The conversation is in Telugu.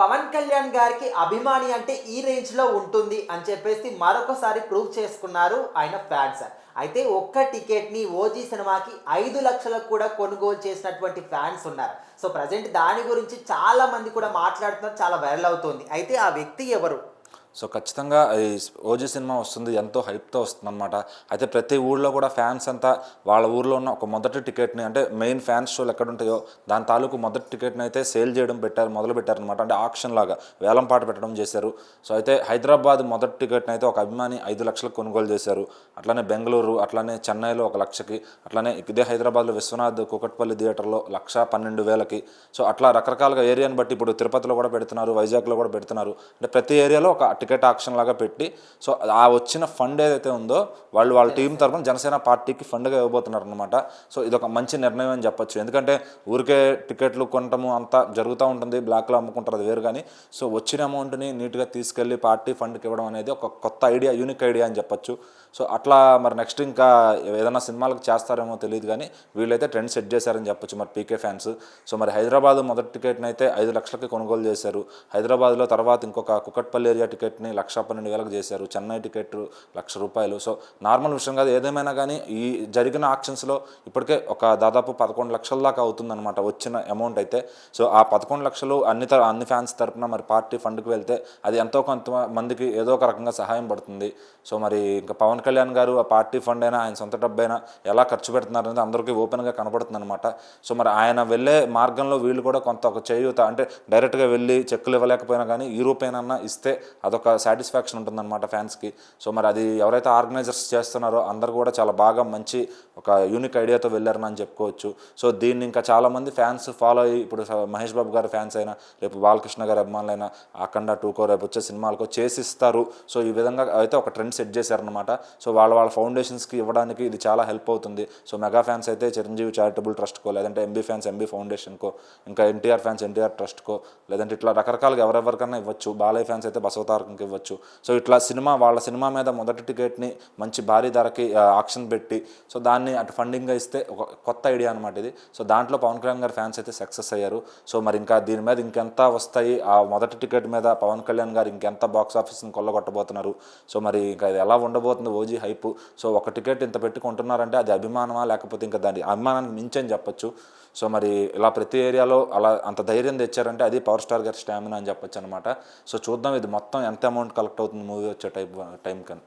పవన్ కళ్యాణ్ గారికి అభిమాని అంటే ఈ రేంజ్లో ఉంటుంది అని చెప్పేసి మరొకసారి ప్రూవ్ చేసుకున్నారు ఆయన ఫ్యాన్స్. అయితే ఒక్క టికెట్ని ఓజీ సినిమాకి ఐదు లక్షలకు కూడా కొనుగోలు చేసినటువంటి ఫ్యాన్స్ ఉన్నారు. సో ప్రజెంట్ దాని గురించి చాలా మంది కూడా మాట్లాడుతున్నారు చాలా వైరల్ అవుతుంది. అయితే ఆ వ్యక్తి ఎవరు? సో ఖచ్చితంగా ఈ ఓజీ సినిమా వస్తుంది ఎంతో హైప్తో వస్తుంది అనమాట అయితే ప్రతి ఊళ్ళో కూడా ఫ్యాన్స్ అంతా వాళ్ళ ఊర్లో ఉన్న ఒక మొదటి టికెట్ని అంటే మెయిన్ ఫ్యాన్స్ షోలు ఎక్కడ ఉంటాయో దాని తాలూకు మొదటి టికెట్ని అయితే సేల్ చేయడం పెట్టారు మొదలు పెట్టారనమాట అంటే ఆక్షన్ లాగా వేలం పాట పెట్టడం చేశారు. సో అయితే హైదరాబాద్ మొదటి టికెట్ని అయితే ఒక అభిమాని ఐదు లక్షలకు కొనుగోలు చేశారు. అట్లానే బెంగళూరు అట్లానే చెన్నైలో ఒక లక్షకి అట్లానే ఇదే హైదరాబాద్లో విశ్వనాథ్ కుకట్పల్లి థియేటర్లో లక్ష పన్నెండు వేలకి. సో అట్లా రకరకాలుగా ఏరియాని బట్టి ఇప్పుడు తిరుపతిలో కూడా పెడుతున్నారు వైజాగ్లో కూడా పెడుతున్నారు. అంటే ప్రతి ఏరియాలో ఒక టికెట్ ఆక్షన్ లాగా పెట్టి సో ఆ వచ్చిన ఫండ్ ఏదైతే ఉందో వాళ్ళు వాళ్ళ టీం తరఫున జనసేన పార్టీకి ఫండ్గా ఇవ్వబోతున్నారు అనమాట సో ఇది ఒక మంచి నిర్ణయం అని చెప్పొచ్చు. ఎందుకంటే ఊరికే టికెట్లు కొనటము అంతా జరుగుతూ ఉంటుంది బ్లాక్లో అమ్ముకుంటారు అది వేరు కానీ సో వచ్చిన అమౌంట్ని నీట్గా తీసుకెళ్ళి పార్టీ ఫండ్కి ఇవ్వడం అనేది ఒక కొత్త ఐడియా యూనిక్ ఐడియా అని చెప్పొచ్చు. సో అట్లా మరి నెక్స్ట్ ఇంకా ఏదైనా సినిమాలకు చేస్తారేమో తెలియదు కానీ వీళ్ళైతే ట్రెండ్ సెట్ చేశారని చెప్పొచ్చు మరి పీకే ఫ్యాన్స్. సో మరి హైదరాబాద్ మొదటి టికెట్ని అయితే ఐదు లక్షలకి కొనుగోలు చేశారు. హైదరాబాద్లో తర్వాత ఇంకొక కుకట్పల్లి ఏరియా టికెట్ టికెట్ని లక్ష పన్నెండు వేలకు చేశారు. చెన్నై టికెట్ లక్ష రూపాయలు. సో నార్మల్ విషయం కాదు. ఏదేమైనా కానీ ఈ జరిగిన ఆక్షన్స్లో ఇప్పటికే ఒక దాదాపు పదకొండు లక్షల దాకా అవుతుందన్నమాట వచ్చిన అమౌంట్ అయితే. సో ఆ పదకొండు లక్షలు అన్ని తర అన్ని ఫ్యాన్స్ తరపున మరి పార్టీ ఫండ్కి వెళ్తే అది ఎంతో కొంత మందికి ఏదో ఒక రకంగా సహాయం పడుతుంది. సో మరి ఇంకా పవన్ కళ్యాణ్ గారు ఆ పార్టీ ఫండ్ అయినా ఆయన సొంత డబ్బు అయినా ఎలా ఖర్చు పెడుతున్నారు అనేది అందరికీ ఓపెన్గా కనబడుతుంది అనమాట సో మరి ఆయన వెళ్ళే మార్గంలో వీళ్ళు కూడా కొంత ఒక చేయూత అంటే డైరెక్ట్గా వెళ్ళి చెక్కులు ఇవ్వలేకపోయినా కానీ ఈ రూపేనన్నా ఇస్తే అదొక ఒక సాటిస్ఫాక్షన్ ఉంటుందన్నమాట ఫ్యాన్స్కి సో మరి అది ఎవరైతే ఆర్గనైజర్స్ చేస్తున్నారో అందరు కూడా చాలా బాగా మంచి ఒక యూనిక్ ఐడియాతో వెళ్ళారని అని చెప్పుకోవచ్చు. సో దీన్ని ఇంకా చాలామంది ఫ్యాన్స్ ఫాలో అయ్యి ఇప్పుడు మహేష్ బాబు గారి ఫ్యాన్స్ అయినా రేపు బాలకృష్ణ గారి అభిమానులైనా అఖండ టూకో రేపు వచ్చే సినిమాలకు చేసిస్తారు. సో ఈ విధంగా అయితే ఒక ట్రెండ్ సెట్ చేశారనమాట సో వాళ్ళ వాళ్ళ ఫౌండేషన్స్కి ఇవ్వడానికి ఇది చాలా హెల్ప్ అవుతుంది. సో మెగా ఫ్యాన్స్ అయితే చిరంజీవి చారిటబుల్ ట్రస్ట్కో లేదంటే ఎంబీ ఫ్యాన్స్ ఎంబీ ఫౌండేషన్కో ఇంకా ఎన్టీఆర్ ఫ్యాన్స్ ఎన్టీఆర్ ట్రస్ట్కో లేదంటే ఇట్లా రకరకాలుగా ఎవరెవరికైనా ఇవ్వచ్చు. బాలయ్య ఫ్యాన్స్ అయితే బసవతారకంకి ఇవ్వచ్చు. సో ఇట్లా సినిమా వాళ్ళ సినిమా మీద మొదటి టికెట్ని మంచి భారీ ధరకి ఆక్షన్ పెట్టి సో దాన్ని అటు ఫండింగ్గా ఇస్తే ఒక కొత్త ఐడియా అనమాట ఇది. సో దాంట్లో పవన్ కళ్యాణ్ గారి ఫ్యాన్స్ అయితే సక్సెస్ అయ్యారు. సో మరి ఇంకా దీని మీద ఇంకెంత వస్తాయి? ఆ మొదటి టికెట్ మీద పవన్ కళ్యాణ్ గారు ఇంకెంత బాక్స్ ఆఫీస్ని కొల్లగొట్టబోతున్నారు? సో మరి ఇంకా ఇది ఎలా ఉండబోతుంది ఓజీ హైప్? సో ఒక టికెట్ ఇంత పెట్టి కొంటున్నారంటే అది అభిమానమా? లేకపోతే ఇంకా దాని అభిమానానికి మించి అని చెప్పొచ్చు. సో మరి ఇలా ప్రతి ఏరియాలో అలా అంత ధైర్యం తెచ్చారంటే అది పవర్ స్టార్ గారి స్టామినా అని చెప్పొచ్చు అనమాట సో చూద్దాం ఇది మొత్తం ఎంత అమౌంట్ కలెక్ట్ అవుతుంది మూవీ వచ్చే టైప్ టైం కన్నా.